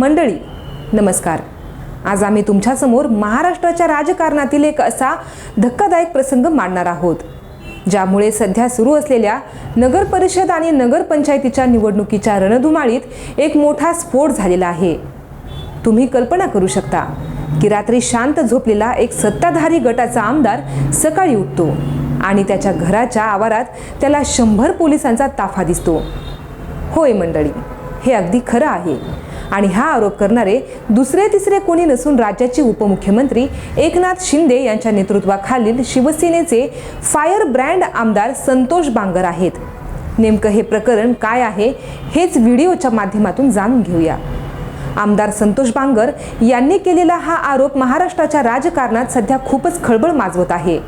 मंडळी नमस्कार. आज आम्ही तुमच्यासमोर महाराष्ट्राच्या राजकारणातील एक असा धक्कादायक प्रसंग मांडणार आहोत ज्यामुळे सध्या सुरू असलेल्या नगर परिषद आणि नगरपंचायतीच्या निवडणुकीच्या रणधुमाळीत एक मोठा स्फोट झालेला आहे. तुम्ही कल्पना करू शकता की रात्री शांत झोपलेला एक सत्ताधारी गटाचा आमदार सकाळी उठतो आणि त्याच्या घराच्या आवारात त्याला शंभर पोलिसांचा ताफा दिसतो. होय मंडळी हे अगदी खरं आहे. आणि हा आरोप करणारे दुसरे तिसरे कोणी नसून राज्याचे उपमुख्यमंत्री एकनाथ शिंदे यांच्या नेतृत्वाखालील शिवसेनेचे फायर ब्रँड आमदार संतोष बांगर आहेत. नेमकं हे प्रकरण काय आहे हेच व्हिडिओच्या माध्यमातून जाणून घेऊया. आमदार संतोष बांगर यांनी केलेला हा आरोप महाराष्ट्राच्या राजकारणात सध्या खूपच खळबळ माजवत आहे.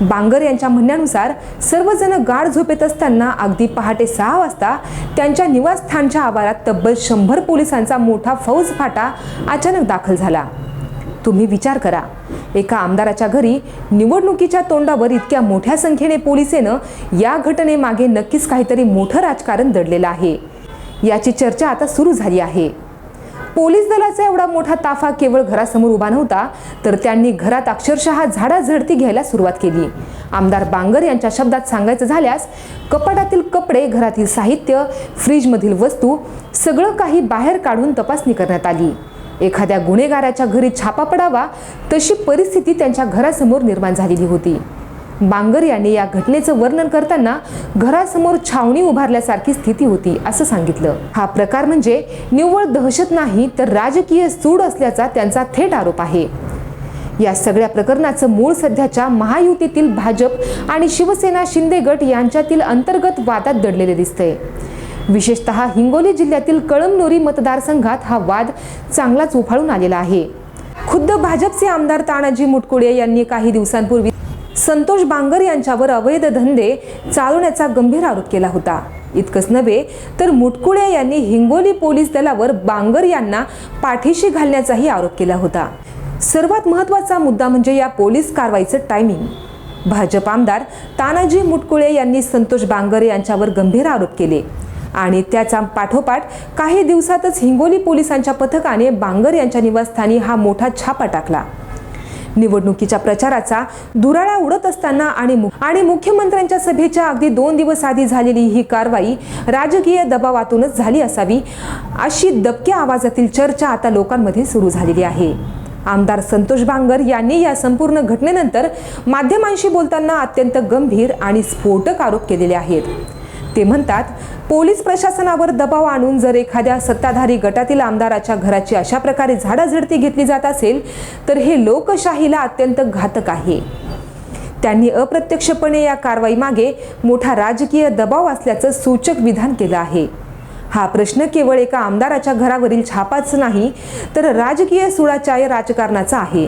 बांगर यांच्या म्हणण्यानुसार सर्वजण गाढ झोपेत असताना अगदी पहाटे सहा वाजता त्यांच्या निवासस्थानच्या आवारात तब्बल शंभर पोलिसांचा मोठा फौज फाटा अचानक दाखल झाला. तुम्ही विचार करा एका आमदाराच्या घरी निवडणुकीच्या तोंडावर इतक्या मोठ्या संख्येने पोलिसेनं या घटनेमागे नक्कीच काहीतरी मोठं राजकारण दडलेलं आहे. याची चर्चा आता सुरू झाली आहे. पोलीस दलाचा एवढा मोठा ताफा केवळ घरासमोर उभा नव्हता तर त्यांनी घरात अक्षरशः झाडाझडती घ्यायला सुरुवात केली. आमदार बांगर यांच्या शब्दात सांगायचं झाल्यास कपाटातील कपडे घरातील साहित्य फ्रीजमधील वस्तू सगळं काही बाहेर काढून तपासणी करण्यात आली. एखाद्या गुन्हेगाराच्या घरी छापा पडावा तशी परिस्थिती त्यांच्या घरासमोर निर्माण झालेली होती. बांगर यांनी या घटनेचं वर्णन करताना घरासमोर छावणी उभारल्यासारखी स्थिती होती असं सांगितलं. हा प्रकार म्हणजे निव्वळ दहशत नाही तर राजकीय सूड असल्याचा त्यांचा थेट आरोप आहे. या सगळ्या प्रकरणाचं मूळ सध्याच्या महायुतीतील भाजप आणि शिवसेना शिंदे गट यांच्यातील अंतर्गत वादात दडलेले दिसतंय. विशेषतः हिंगोली जिल्ह्यातील कळमनुरी मतदारसंघात हा वाद चांगलाच उफाळून आलेला आहे. खुद्द भाजपचे आमदार तानाजी मुटकुळे यांनी काही दिवसांपूर्वी संतोष बांगर यांच्यावर अवैध धंदे चालवण्याचा गंभीर आरोप केला होता. इतकंच नव्हे तर मुटकुळे यांनी हिंगोली पोलीस दलावर बांगर यांना पाठीशी घालण्याचाही आरोप केला होता. सर्वात महत्त्वाचा मुद्दा म्हणजे या पोलीस कारवाईचं टायमिंग भाजप आमदार तानाजी मुटकुळे यांनी संतोष बांगर यांच्यावर गंभीर आरोप केले आणि त्याचा पाठोपाठ काही दिवसातच हिंगोली पोलिसांच्या पथकाने बांगर यांच्या निवासस्थानी हा मोठा छापा टाकला. निवडणुकीच्या प्रचाराचा दुराळा उडत असताना आणि मु- आणि मुख्यमंत्र्यांच्या सभेच्या अगदी दोन दिवस आधी झालेली ही कारवाई राजकीय दबावातूनच झाली असावी अशी दबक्या आवाजातील चर्चा आता लोकांमध्ये सुरू झालेली आहे. आमदार संतोष बांगर यांनी या संपूर्ण घटनेनंतर माध्यमांशी बोलताना अत्यंत गंभीर आणि स्फोटक आरोप केलेले आहेत. ते म्हणतात पोलीस प्रशासनावर दबाव आणून जर एखाद्या सत्ताधारी गटातील आमदाराच्या घराची अशा प्रकारे झाडाझडती घेतली जात असेल तर हे लोकशाहीला अत्यंत घातक आहे. त्यांनी अप्रत्यक्षपणे या कारवाईमागे मोठा राजकीय दबाव असल्याचं सूचक विधान केलं आहे. हा प्रश्न केवळ एका आमदाराच्या घरावरील छापाच नाही तर राजकीय सुळाच्या राजकारणाचा आहे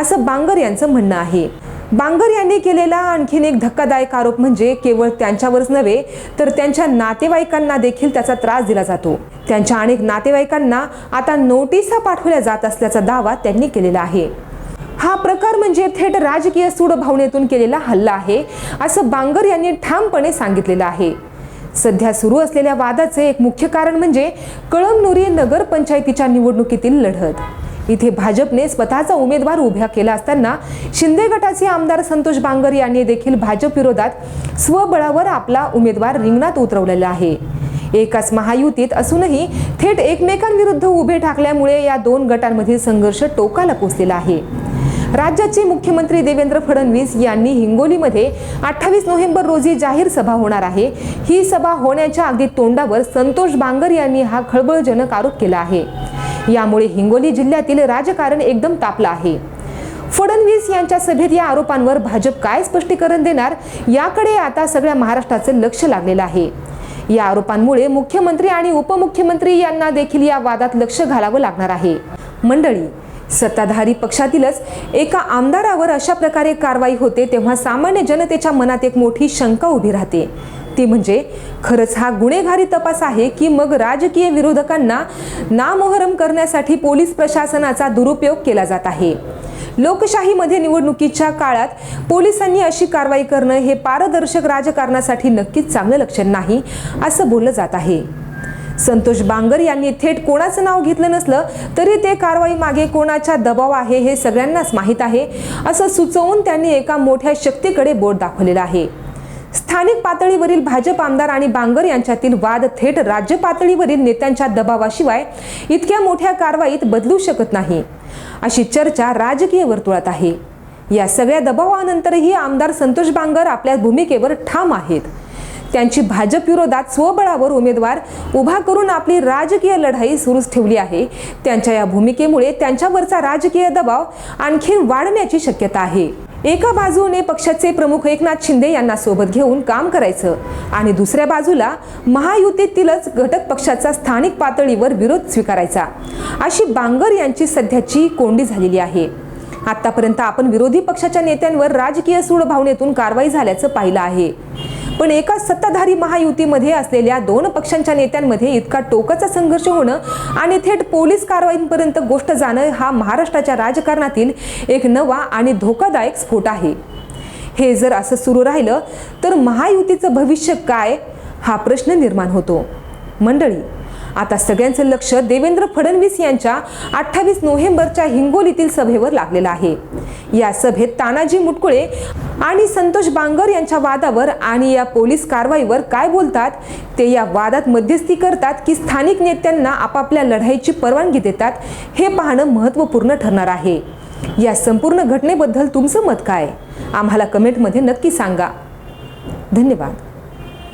असं बांगर यांचं म्हणणं आहे. बांगर यांनी केलेला आणखीन एक धक्कादायक आरोप म्हणजे केवळ त्यांच्यावरच नव्हे तर त्यांच्या नातेवाईकांना देखील त्याचा त्रास दिला जातो. त्यांच्या अनेक नातेवाईकांना आता नोटिसा पाठवल्या जात असल्याचा दावा त्यांनी केलेला आहे. हा प्रकार म्हणजे थेट राजकीय सूड भावनेतून केलेला हल्ला आहे असं बांगर यांनी ठामपणे सांगितलेलं आहे. सध्या सुरू असलेल्या वादाचे एक मुख्य कारण म्हणजे कळमनुरी नगर पंचायतीच्या निवडणुकीतील लढत. इथे भाजपने स्वतःचा उमेदवार उभ्या केला असताना शिंदे गटाचे आमदार संतोष बांगर यांनी देखील भाजप विरोधात स्वबळावर आपला उमेदवार रिंगणात उतरवलेला आहे. एकाच महायुतीत असूनही थेट एकमेकांविरुद्ध उभे ठाकल्यामुळे या दोन गटांमधील संघर्ष टोकाला पोचलेला आहे. राज्याचे मुख्यमंत्री देवेंद्र फडणवीस यांनी हिंगोलीमध्ये अठ्ठावीस नोव्हेंबर रोजी जाहीर सभा होणार आहे. ही सभा होण्याच्या अगदी तोंडावर संतोष बांगर यांनी हा खळबळजनक आरोप केला आहे. यामुळे हिंगोली जिल्ह्यातील राजकारण एकदम तापलं आहे. फडणवीस यांच्या सभेत या आरोपांवर भाजप काय स्पष्टीकरण देणार याकडे आता सगळ्या महाराष्ट्राचं लक्ष लागलेलं आहे. या आरोपांमुळे मुख्यमंत्री आणि उपमुख्यमंत्री यांना देखील या वादात लक्ष घालावं लागणार आहे. मंडळी सत्ताधारी पक्षातीलच एका आमदारावर अशा प्रकारे कारवाई होते तेव्हा सामान्य जनतेच्या मनात एक मोठी शंका उभी राहते. ती म्हणजे खरंच हा गुन्हेगारी तपास आहे की मग राजकीय विरोधकांना नामोहरम करण्यासाठी पोलीस प्रशासनाचा दुरुपयोग केला जात आहे. लोकशाहीमध्ये निवडणुकीच्या काळात पोलिसांनी अशी कारवाई करणं हे पारदर्शक राजकारणासाठी नक्कीच चांगलं लक्षण नाही असं बोललं जात आहे. संतोष बांगर यांनी थेट कोणाचं नाव घेतलं नसलं तरी ते कारवाई मागे कोणाचा दबाव आहे हे सगळ्यांनाच माहीत आहे असं सुचवून त्यांनी एका मोठ्या शक्तीकडे बोट दाखवलेलं आहे. स्थानिक पातळीवरील भाजप आमदार आणि बांगर यांच्यातील वाद थेट राज्य पातळीवरील नेत्यांच्या दबावाशिवाय इतक्या मोठ्या कारवाईत बदलू शकत नाही. अशी चर्चा राजकीय वर्तुळात आहे. या सगळ्या दबावानंतरही आमदार संतोष बांगर आपल्या भूमिकेवर ठाम आहेत. त्यांची भाजप विरोधात स्वबळावर उमेदवार उभा करून आपली राजकीय लढाई सुरूच ठेवली आहे. त्यांच्या या भूमिकेमुळे त्यांच्यावरचा राजकीय दबाव आणखी वाढण्याची शक्यता आहे. एका बाजूने पक्षाचे प्रमुख एकनाथ शिंदे यांना सोबत घेऊन काम करायचं आणि दुसऱ्या बाजूला महायुतीतीलच घटक पक्षाचा स्थानिक पातळीवर विरोध स्वीकारायचा. अशी बांगर यांची सध्याची कोंडी झालेली आहे. आतापर्यंत आपण विरोधी पक्षाच्या नेत्यांवर राजकीय सूड भावनेतून कारवाई झाल्याचं पाहिलं आहे. पण एका सत्ताधारी महायुतीमध्ये असलेल्या दोन पक्षांच्या नेत्यांमध्ये इतका टोकाचा संघर्ष होणं आणि थेट पोलीस कारवाईपर्यंत गोष्ट जाणं हा महाराष्ट्राच्या राजकारणातील एक नवा आणि धोकादायक स्फोट आहे. हे जर असं सुरू राहिलं तर महायुतीचं भविष्य काय? हा प्रश्न निर्माण होतो. मंडळी आता सगळ्यांचं लक्ष देवेंद्र फडणवीस यांच्या अठ्ठावीस नोव्हेंबरच्या हिंगोलीतील सभेवर लागलेलं आहे. या सभेत तानाजी मुटकुळे आणि संतोष बांगर यांच्या वादावर आणि या पोलीस कारवाईवर काय बोलतात ते या वादात मध्यस्थी करतात की स्थानिक नेत्यांना आपापल्या लढाईची परवानगी देतात हे पाहणं महत्त्वपूर्ण ठरणार आहे. या संपूर्ण घटनेबद्दल तुमचं मत काय? आम्हाला कमेंटमध्ये नक्की सांगा. धन्यवाद.